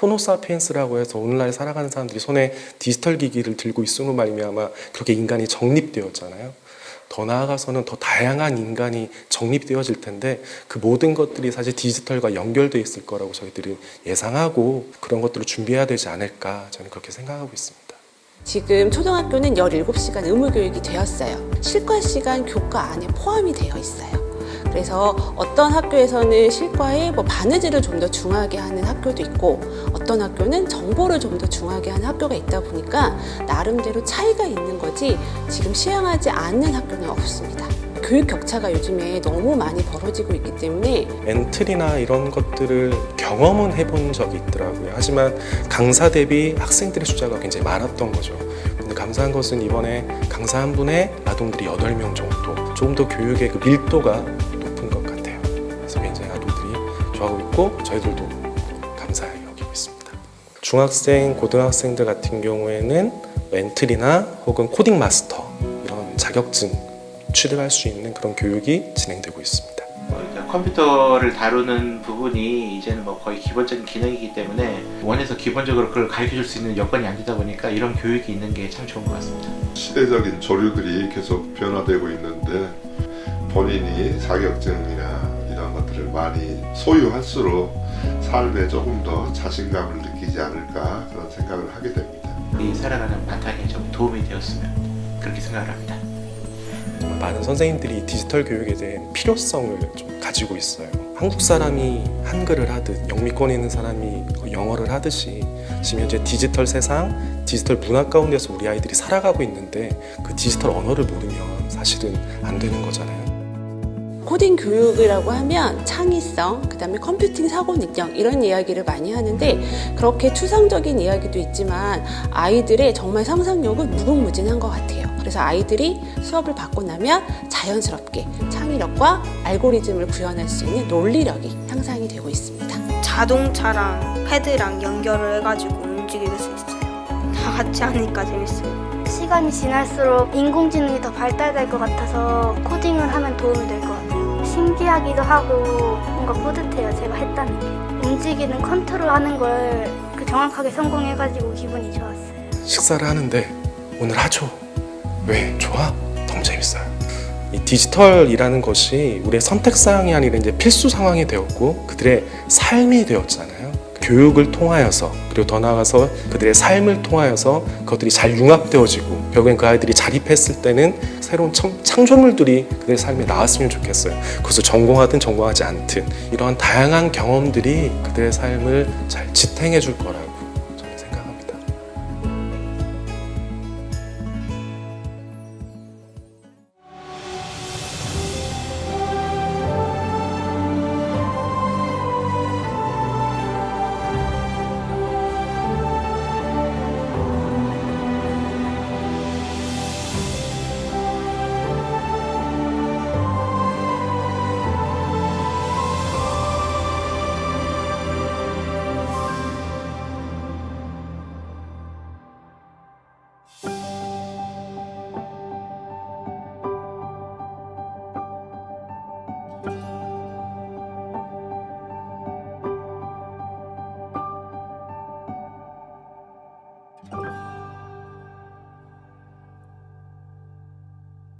포노사피엔스라고 해서 오늘날 살아가는 사람들이 손에 디지털 기기를 들고 있음으로 말미암아 그렇게 인간이 정립되었잖아요. 더 나아가서는 더 다양한 인간이 정립되어질 텐데 그 모든 것들이 사실 디지털과 연결돼 있을 거라고 저희들이 예상하고 그런 것들을 준비해야 되지 않을까 저는 그렇게 생각하고 있습니다. 지금 초등학교는 17시간 의무교육이 되었어요. 실과 시간 교과 안에 포함이 되어 있어요. 그래서 어떤 학교에서는 실과에 뭐 바느질을 좀 더 중요하게 하는 학교도 있고 어떤 학교는 정보를 좀 더 중요하게 하는 학교가 있다 보니까 나름대로 차이가 있는 거지 지금 시행하지 않는 학교는 없습니다. 교육 격차가 요즘에 너무 많이 벌어지고 있기 때문에 엔트리나 이런 것들을 경험은 해본 적이 있더라고요. 하지만 강사 대비 학생들의 숫자가 굉장히 많았던 거죠. 근데 감사한 것은 이번에 강사 한 분의 아동들이 8명 정도 조금 더 교육의 그 밀도가. 그래서 굉장히 아동들이 좋아하고 있고 저희들도 감사하게 여기고 있습니다. 중학생, 고등학생들 같은 경우에는 엔트리나 혹은 코딩 마스터 이런 자격증 취득할 수 있는 그런 교육이 진행되고 있습니다. 그러니까 컴퓨터를 다루는 부분이 이제는 뭐 거의 기본적인 기능이기 때문에 원에서 기본적으로 그걸 가르쳐 줄 수 있는 여건이 안 되다 보니까 이런 교육이 있는 게 참 좋은 것 같습니다. 시대적인 조류들이 계속 변화되고 있는데 본인이 자격증이나 것들을 많이 소유할수록 삶에 조금 더 자신감을 느끼지 않을까 그런 생각을 하게 됩니다. 이 살아가는 바탕에 좀 도움이 되었으면 그렇게 생각을 합니다. 많은 선생님들이 디지털 교육에 대한 필요성을 좀 가지고 있어요. 한국 사람이 한글을 하듯 영미권에 있는 사람이 영어를 하듯이 지금 현재 디지털 세상, 디지털 문화 가운데서 우리 아이들이 살아가고 있는데 그 디지털 언어를 모르면 사실은 안 되는 거잖아요. 코딩 교육이라고 하면 창의성, 그 다음에 컴퓨팅 사고 능력 이런 이야기를 많이 하는데 그렇게 추상적인 이야기도 있지만 아이들의 정말 상상력은 무궁무진한 것 같아요. 그래서 아이들이 수업을 받고 나면 자연스럽게 창의력과 알고리즘을 구현할 수 있는 논리력이 향상이 되고 있습니다. 자동차랑 패드랑 연결을 해가지고 움직일 수 있어요. 다 같이 하니까 재밌어요. 시간이 지날수록 인공지능이 더 발달될 것 같아서 코딩을 하면 도움이 될 것 같아요. 신기하기도 하고 뭔가 뿌듯해요. 제가 했다는 게. 움직이는 컨트롤하는 걸 그 정확하게 성공해가지고 기분이 좋았어요. 식사를 하는데 오늘 하죠. 왜? 좋아? 너무 재밌어요. 이 디지털이라는 것이 우리의 선택 사항이 아니라 이제 필수 상황이 되었고 그들의 삶이 되었잖아요. 교육을 통하여서 그리고 더 나아가서 그들의 삶을 통하여서 그것들이 잘 융합되어지고 결국엔 그 아이들이 자립했을 때는 새로운 청- 창조물들이 그들의 삶에 나왔으면 좋겠어요. 그것을 전공하든 전공하지 않든 이러한 다양한 경험들이 그들의 삶을 잘 지탱해 줄 거라고